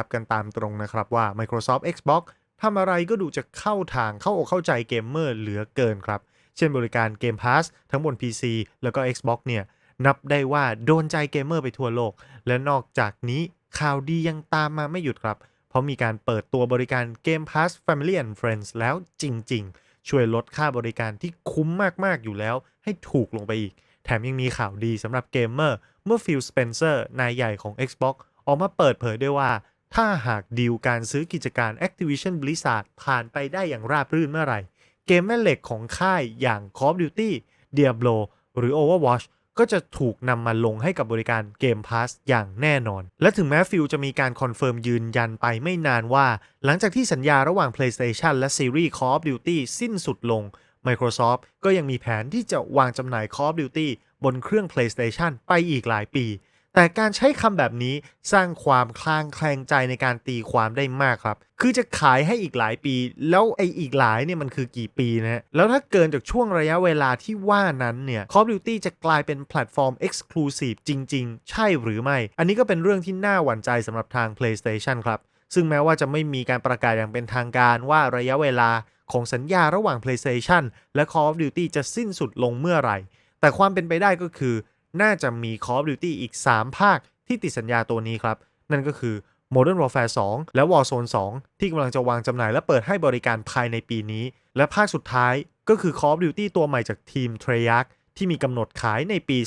รับกันตามตรงนะครับว่า Microsoft Xbox ทำอะไรก็ดูจะเข้าทางเข้าอกเข้าใจเกมเมอร์เหลือเกินครับ เช่นบริการ Game Pass ทั้งบน PC แล้วก็ Xbox เนี่ยนับได้ว่าโดนใจเกมเมอร์ไปทั่วโลก และนอกจากนี้ข่าวดียังตามมาไม่หยุดครับ เพราะมีการเปิดตัวบริการ Game Pass Family and Friends แล้วจริง ๆ ช่วยลดค่าบริการที่คุ้มมาก ๆ อยู่แล้ว ให้ถูกลงไปอีก แถมยังมีข่าวดีสำหรับเกมเมอร์ เมื่อฟิลสเปนเซอร์นายใหญ่ของ Xbox ออกมาเปิดเผยด้วยว่า ถ้าหากดีลการซื้อกิจการ Activision Blizzard ผ่านไปได้อย่างราบรื่นเมื่อไหร่ เกมแม่เหล็กของค่ายอย่าง Call of Duty Diablo หรือ Overwatch ก็จะถูกนำมาลงให้กับบริการ Game Pass อย่างแน่นอน และถึงแม้ฟิลจะมีการคอนเฟิร์มยืนยันไปไม่นานว่า หลังจากที่สัญญาระหว่าง PlayStation และซีรีส์ Call of Duty สิ้นสุดลง Microsoft ก็ยังมีแผนที่จะวางจำหน่าย Call of Duty บนเครื่อง PlayStation ไปอีกหลายปี แต่การใช้คำแบบนี้สร้างความคลางแคลงใจในการตีความได้มากครับ คือจะขายให้อีกหลายปี แล้วไอ้อีกหลายเนี่ยมันคือกี่ปีนะฮะ แล้วถ้าเกินจากช่วงระยะเวลาที่ว่านั้นเนี่ย Call of Duty จะกลายเป็นแพลตฟอร์ม Exclusive จริง ๆ ใช่หรือไม่ อันนี้ก็เป็นเรื่องที่น่าหวั่นใจสำหรับทาง PlayStation ครับ ซึ่งแม้ว่าจะไม่มีการประกาศอย่างเป็นทางการว่าระยะเวลาของสัญญาระหว่าง PlayStation และ Call of Duty จะสิ้นสุดลงเมื่อไหร่ แต่ความเป็นไปได้ก็คือ น่าจะมี Call of Duty อีก 3 ภาคที่ติดสัญญาตัวนี้ครับ นั่นก็คือ Modern Warfare 2 และ Warzone 2 ที่กำลังจะวางจำหน่ายและเปิดให้บริการภายในปีนี้ และภาคสุดท้ายก็คือ Call of Duty ตัวใหม่จากทีม Treyarch ที่มีกำหนดขายในปี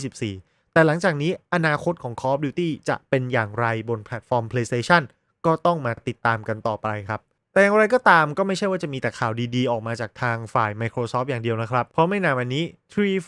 2024 แต่หลังจากนี้อนาคตของ Call of Duty จะเป็นอย่างไรบนแพลตฟอร์ม PlayStation ก็ต้องมาติดตามกันต่อไปครับ แต่อย่างไรก็ตามก็ไม่ใช่ว่าจะมีแต่ข่าวดีๆ ออกมาจากทางฝ่าย Microsoft อย่างเดียวนะครับ เพราะไม่นานวันนี้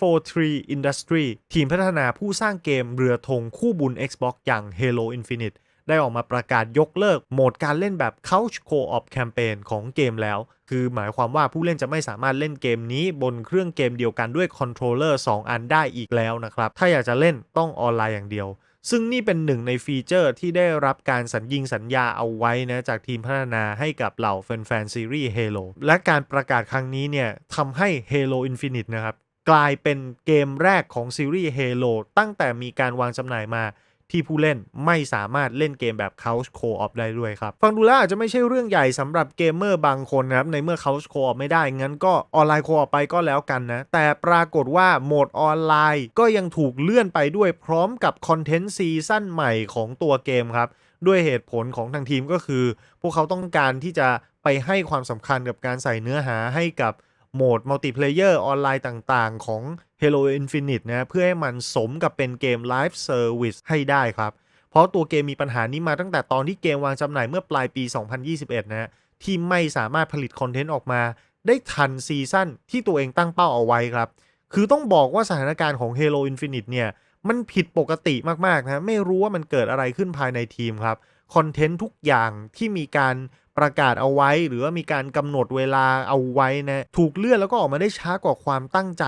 343 Industry ทีมพัฒนาผู้สร้างเกมเรือธงคู่บุญ Xbox อย่าง Halo Infinite ได้ออกมาประกาศยกเลิกโหมดการเล่นแบบ Couch Co-op Campaign ของเกมแล้ว คือหมายความว่าผู้เล่นจะไม่สามารถเล่นเกมนี้บนเครื่องเกมเดียวกันด้วยคอนโทรลเลอร์2อันได้อีกแล้วนะครับ ถ้าอยากจะเล่นต้องออนไลน์อย่างเดียว ซึ่งนี่เป็นหนึ่งในฟีเจอร์ที่ได้รับการสัญญิงสัญญาเอาไว้นะจากทีมพัฒนาให้กับเหล่าแฟนๆซีรีส์ Halo และการประกาศครั้งนี้เนี่ยทำให้ Halo Infinite นะครับกลายเป็นเกมแรกของซีรีส์ Halo ตั้งแต่มีการวางจำหน่ายมา ที่ผู้เล่นไม่สามารถเล่นเกมแบบ Couch Co-op ได้ด้วยครับ ฟังดูแล้วอาจจะไม่ใช่เรื่องใหญ่สำหรับเกมเมอร์บางคนนะครับ ในเมื่อ Couch Co-op ไม่ได้ งั้นก็ออนไลน์ Co-op ไปก็แล้วกันนะ แต่ปรากฏว่าโหมดออนไลน์ก็ยังถูกเลื่อนไปด้วยพร้อมกับคอนเทนต์ซีซั่นใหม่ของตัวเกมครับด้วยเหตุผลของทางทีมก็คือ พวกเขาต้องการที่จะไปให้ความสำคัญกับการใส่เนื้อหาให้กับโหมดมัลติเพลเยอร์ออนไลน์ต่างๆ ของ Halo Infinite นะเพื่อให้มันสมกับเป็นเกม Live Service ให้ได้ครับ เพราะตัวเกมมีปัญหานี้มาตั้งแต่ตอนที่เกมวางจำหน่ายเมื่อปลายปี 2021นะฮะที่ไม่สามารถผลิตคอนเทนต์ออกมา ได้ทันซีซั่นที่ตัวเองตั้งเป้าเอาไว้ครับ คือต้องบอกว่าสถานการณ์ของ Halo Infinite เนี่ยมันผิดปกติมากๆนะไม่รู้ว่ามันเกิดอะไรขึ้นภายในทีมครับคอนเทนต์ทุกอย่างที่มีการ ประกาศเอาไว้ หรือว่ามีการกำหนดเวลาเอาไว้นะถูกเลื่อนแล้วก็ออกมาได้ช้ากว่าความตั้งใจ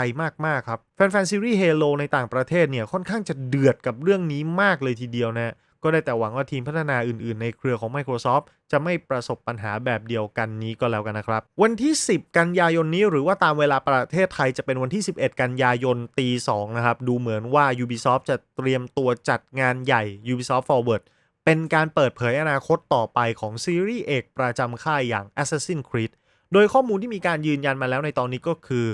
มากๆครับแฟนๆซีรีส์ Halo ในต่างประเทศเนี่ยค่อนข้างจะเดือดกับเรื่องนี้มากเลยทีเดียวนะก็ได้แต่หวังว่าทีมพัฒนาอื่นๆ ในเครือของ Microsoft จะไม่ประสบปัญหาแบบเดียวกันนี้ก็แล้วกันนะครับ วันที่ 10 กันยายนนี้หรือว่าตามเวลาประเทศไทยจะเป็นวันที่ 11 กันยายนตี2นะครับ ดูเหมือนว่า Ubisoft จะเตรียมตัวจัดงานใหญ่ Ubisoft Forward เป็นการเปิดเผยอนาคตต่อไปของซีรีส์เอกประจำค่ายอย่าง Assassin's Creed โดยข้อมูลที่มีการยืนยันมาแล้วในตอนนี้ก็คือ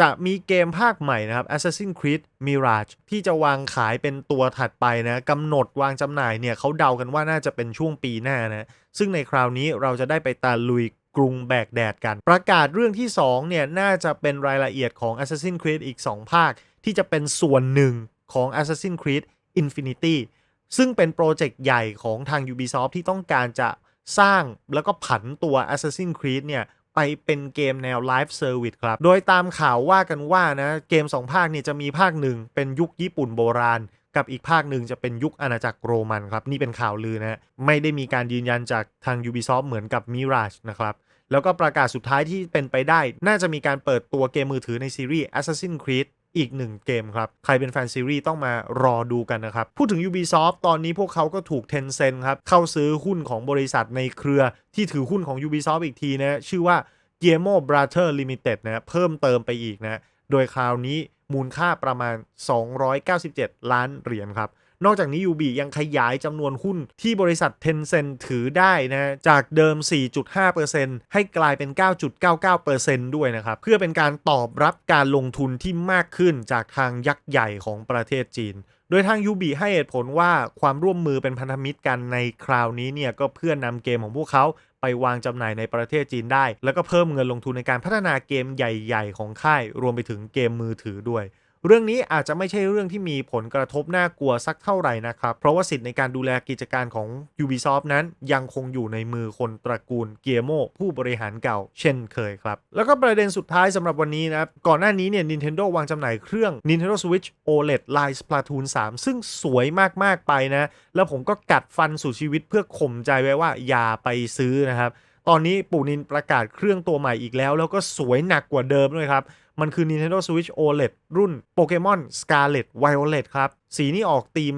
จะมีเกมภาคใหม่นะครับ Assassin's Creed Mirage ที่จะวางขายเป็นตัวถัดไปนะกำหนดวางจำหน่ายเนี่ยเขาเดากันว่าน่าจะเป็นช่วงปีหน้านะซึ่งในคราวนี้เราจะได้ไปตาลุยกรุงแบกแดดกัน ประกาศเรื่องที่ 2 เนี่ย น่าจะเป็นรายละเอียดของ Assassin's Creed อีก 2 ภาค ที่จะเป็นส่วนหนึ่งของ Assassin's Creed Infinity ซึ่งเป็นโปรเจกต์ใหญ่ของทาง Ubisoft ที่ต้องการจะสร้างแล้วก็ผันตัว Assassin's Creed เนี่ยไปเป็นเกมแนว Live Service ครับ โดยตามข่าวว่ากันว่านะเกม 2 ภาคเนี่ยจะมีภาคหนึ่งเป็นยุคญี่ปุ่นโบราณ กับอีกภาคหนึ่งจะเป็นยุคอาณาจักรโรมันครับ นี่เป็นข่าวลือนะไม่ได้มีการยืนยันจากทาง Ubisoft เหมือนกับ Mirage นะครับแล้วก็ประกาศสุดท้ายที่เป็นไปได้ น่าจะมีการเปิดตัวเกมมือถือในซีรีส์ Assassin's Creed อีกหนึ่งเกมครับ ใครเป็นแฟนซีรีส์ต้องมารอดูกันนะครับ พูดถึง Ubisoft ตอนนี้พวกเขาก็ถูก Tencent ครับ เข้าซื้อหุ้นของบริษัทในเครือที่ถือหุ้นของ Ubisoft อีกทีนะ ชื่อว่า g e m o Brother Limited นะเพิ่มเติมไปอีกนะ โดยคราวนี้มูลค่าประมาณ 297 ล้านเหรียญครับ นอกจากนี้ UB ยังขยายจำนวนหุ้นที่บริษัท Tencent ถือได้นะจากเดิม 4.5%ให้กลายเป็น 9.99%ด้วยนะครับ เพื่อเป็นการตอบรับการลงทุนที่มากขึ้นจากทางยักษ์ใหญ่ของประเทศจีนโดยทาง UB ให้เหตุผลว่าความร่วมมือเป็นพันธมิตรกันในคราวนี้เนี่ยก็เพื่อนำเกมของพวกเขาไปวางจำหน่ายในประเทศจีนได้ แล้วก็เพิ่มเงินลงทุนในการพัฒนาเกมใหญ่ ๆ ของค่าย รวมไปถึงเกมมือถือด้วย เรื่องนี้อาจจะไม่ใช่เรื่องที่มีผลกระทบน่ากลัวสักเท่าไหร่นะครับ เพราะว่าสิทธิ์ในการดูแลกิจการของ Ubisoft นั้นยังคงอยู่ในมือคนตระกูลเกียโมผู้บริหารเก่า เช่นเคยครับ แล้วก็ประเด็นสุดท้ายสำหรับวันนี้นะครับ ก่อนหน้านี้เนี่ย Nintendo วางจำหน่ายเครื่อง Nintendo Switch OLED ลาย Splatoon 3 ซึ่งสวยมาก ๆ ไปนะ แล้วผมก็กัดฟันสู่ชีวิตเพื่อข่มใจไว้ว่าอย่าไปซื้อนะครับ ตอนนี้ปู่นินประกาศเครื่องตัวใหม่อีกแล้ว แล้วก็สวยหนักกว่าเดิมด้วยครับ มันคือ Nintendo Switch OLED รุ่น Pokemon Scarlet Violet ครับ สีนี้ออกธีม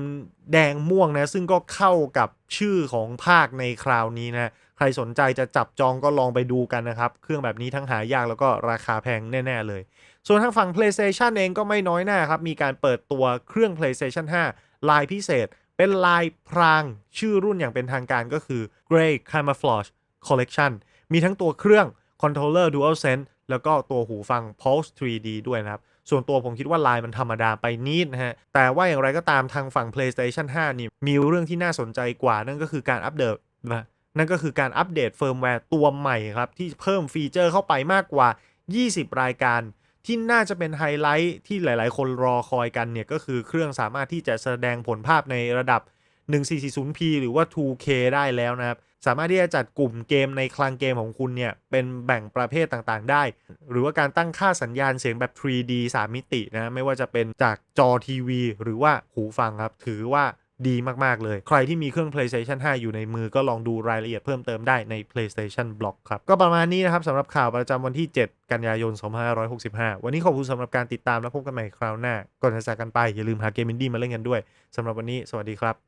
แดงม่วงนะ ซึ่งก็เข้ากับชื่อของภาคในคราวนี้นะ ใครสนใจจะจับจองก็ลองไปดูกันนะครับ เครื่องแบบนี้ทั้งหายากแล้วก็ราคาแพงแน่ ๆ เลย ส่วนทางฝั่ง PlayStation เองก็ไม่น้อยหน้าครับ มีการเปิดตัวเครื่อง PlayStation 5 ลายพิเศษ เป็นลายพรางชื่อรุ่นอย่างเป็นทางการก็คือ Grey Camouflage Collection มีทั้งตัวเครื่อง Controller DualSense แล้วก็ตัวหูฟัง Pulse 3D ด้วยนะครับ ส่วนตัวผมคิดว่าลายมันธรรมดาไปนิดนะฮะ แต่ว่าอย่างไรก็ตามทางฝั่ง PlayStation 5 นี่มีเรื่องที่น่าสนใจกว่านั่นก็คือการอัปเดตนะนั่นก็คือการอัปเดตเฟิร์มแวร์ตัวใหม่ครับ ที่เพิ่มฟีเจอร์เข้าไปมากกว่า 20 รายการ ที่น่าจะเป็นไฮไลท์ที่หลาย ๆ คนรอคอยกันเนี่ยก็คือเครื่องสามารถที่จะแสดงผลภาพในระดับ 1440p หรือว่า 2K ได้แล้วนะครับ สามารถที่จะจัดกลุ่มเกมในคลังเกมของคุณเนี่ย เป็นแบ่งประเภทต่างๆได้ หรือว่าการตั้งค่าสัญญาณเสียงแบบ 3D 3 มิตินะ ไม่ว่าจะเป็นจากจอทีวี หรือว่าหูฟังครับ ถือว่าดีมากๆ เลย ใครที่มีเครื่อง PlayStation 5 อยู่ในมือก็ลองดูรายละเอียดเพิ่มเติมได้ใน PlayStation Blog ครับ ก็ประมาณนี้นะครับสำหรับข่าวประจำวันที่ 7 กันยายน 2565 วันนี้ขอบคุณสำหรับการติดตามและพบกันใหม่คราวหน้า ก่อนจะจากกันไป อย่าลืมหาเกมอินดี้มาเล่นกันด้วยสำหรับวันนี้ สวัสดีครับ